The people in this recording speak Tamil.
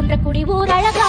குன்றக்குடி ஊர் அழக